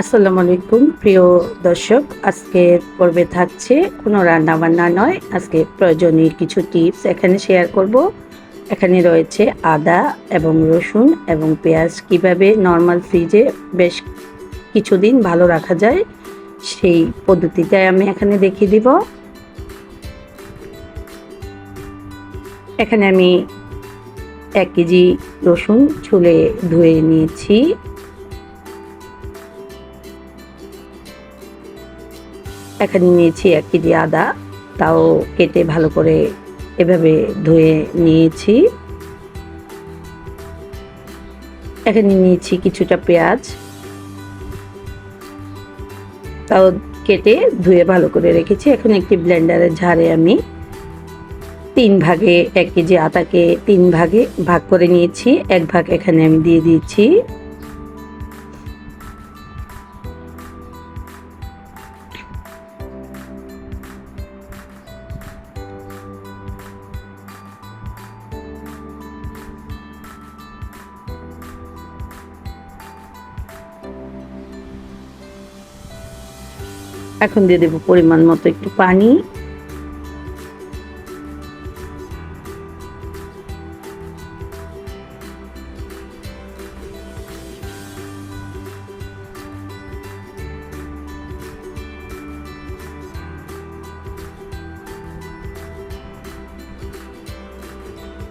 আসসালামু আলাইকুম, প্রিয় দর্শক। আজকের পর্বে থাকছে কোনো রান্না বান্না নয়। আজকে প্রয়োজনীয় কিছু টিপস এখানে শেয়ার করব। এখানে রয়েছে আদা এবং রসুন এবং পেঁয়াজ। কীভাবে নর্মাল ফ্রিজে বেশ কিছুদিন ভালো রাখা যায়, সেই পদ্ধতিটাই আমি এখানে দেখিয়ে দিব। এখানে আমি এক কেজি রসুন ছুলে ধুয়ে নিয়েছি। এখানে নিয়েছি, এক কেজি আদা। তাও কেটে ভালো করে এভাবে ধুয়ে নিয়েছি। এখানে নিয়েছি কিছুটা পেঁয়াজ। তাও কেটে ধুয়ে ভালো করে রেখেছি। এখন একটি ব্লেন্ডারের ঝাড়ে আমি তিন ভাগে, এক কেজি আটাকে তিন ভাগে ভাগ করে নিয়েছি। এক ভাগ এখানে আমি দিয়ে দিয়েছি। এখন দিয়ে দেবো পরিমাণ মতো একটু পানি।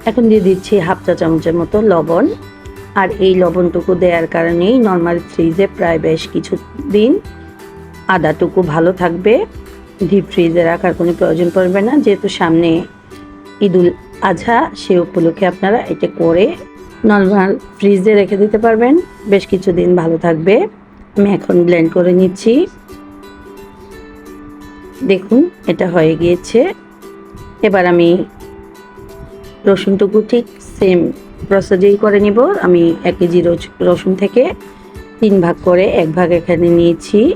এখন দিয়ে দিচ্ছি হাফ চা চামচের মতো লবণ। আর এই লবণটুকু দেওয়ার কারণেই নর্মাল ফ্রিজে প্রায় বেশ কিছু দিন আদাটুকু ভালো থাকবে। ডিপ ফ্রিজে রাখার কোনো প্রয়োজন পড়বে না। যেহেতু সামনে ঈদুল আজহা, সে উপলক্ষে আপনারা এটা করে নর্মাল ফ্রিজে রেখে দিতে পারবেন। বেশ কিছুদিন ভালো থাকবে। আমি এখন ব্লেন্ড করে নিচ্ছি। দেখুন, এটা হয়ে গিয়েছে। এবার আমি রসুনটুকু ঠিক সেম প্রসেসেই করে নিব। আমি এক কেজি রসুন থেকে তিন ভাগ করে এক ভাগ এখানে নিয়েছি।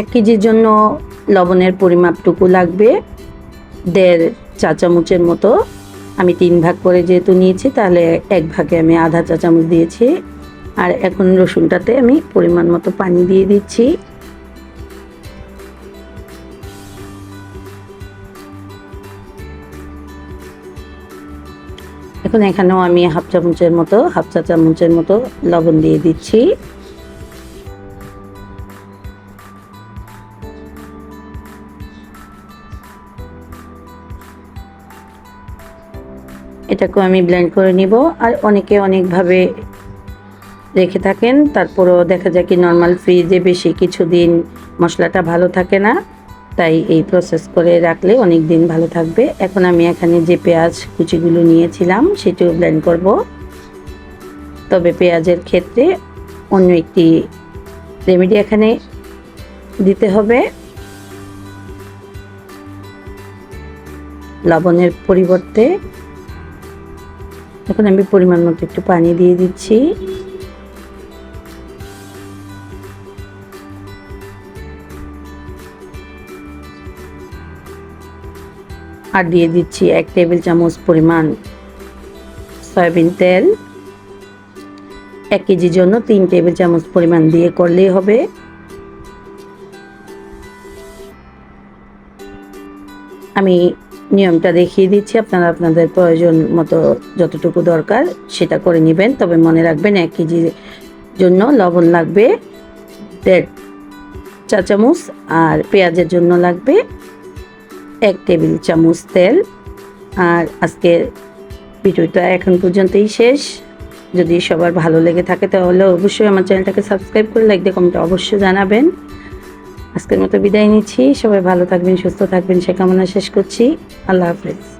এক কেজির জন্য লবণের পরিমাপটুকু লাগবে। দেড় চা চামচের মতো। আমি তিন ভাগ করে যেহেতু নিয়েছি, তাহলে এক ভাগে আমি আধা চা চামচ দিয়েছি। আর এখন রসুনটাতে আমি পরিমাণ মতো পানি দিয়ে দিচ্ছি। এখন এখানেও আমি হাফ চামচের মতো, হাফ চা চামচের মতো লবণ দিয়ে দিচ্ছি। এটাকেও আমি ব্লেন্ড করে নিব। আর অনেকে অনেকভাবে রেখে থাকেন, তারপরও দেখা যায় কি নর্মাল ফ্রিজে বেশি কিছু দিন মশলাটা ভালো থাকে না। তাই এই প্রসেস করে রাখলে অনেক দিন ভালো থাকবে। এখন আমি এখানে যে পেঁয়াজ কুচিগুলো নিয়েছিলাম, সেটিও ব্লেন্ড করব। তবে পেঁয়াজের ক্ষেত্রে অন্য একটি রেমেডি এখানে দিতে হবে। লবণের পরিবর্তে এখন আমি পরিমাণ মতো একটু পানি দিয়ে দিচ্ছি। আর দিয়ে দিচ্ছি এক টেবিল চামচ পরিমাণ সয়াবিন তেল। এক কেজির জন্য তিন টেবিল চামচ পরিমাণ দিয়ে করলেই হবে। আমি নিয়মটা দেখিয়ে দিচ্ছি। আপনারা আপনাদের প্রয়োজন মতো যতটুকু দরকার সেটা করে নেবেন। তবে মনে রাখবেন এক কেজির জন্য লবণ লাগবে দেড় চা চামচ আর পেঁয়াজের জন্য লাগবে এক টেবিল চামচ তেল। আর আজকের ভিডিওটা এখন পর্যন্তই শেষ। যদি সবার ভালো লেগে থাকে তাহলে অবশ্যই আমার চ্যানেলটাকে সাবস্ক্রাইব করে লাইক দিয়ে কমেন্টে অবশ্যই জানাবেন। আজকের মতো বিদায় নিচ্ছি। সবাই ভালো থাকবেন, সুস্থ থাকবেন। সে কামনা শেষ করছি। আল্লাহ হাফেজ।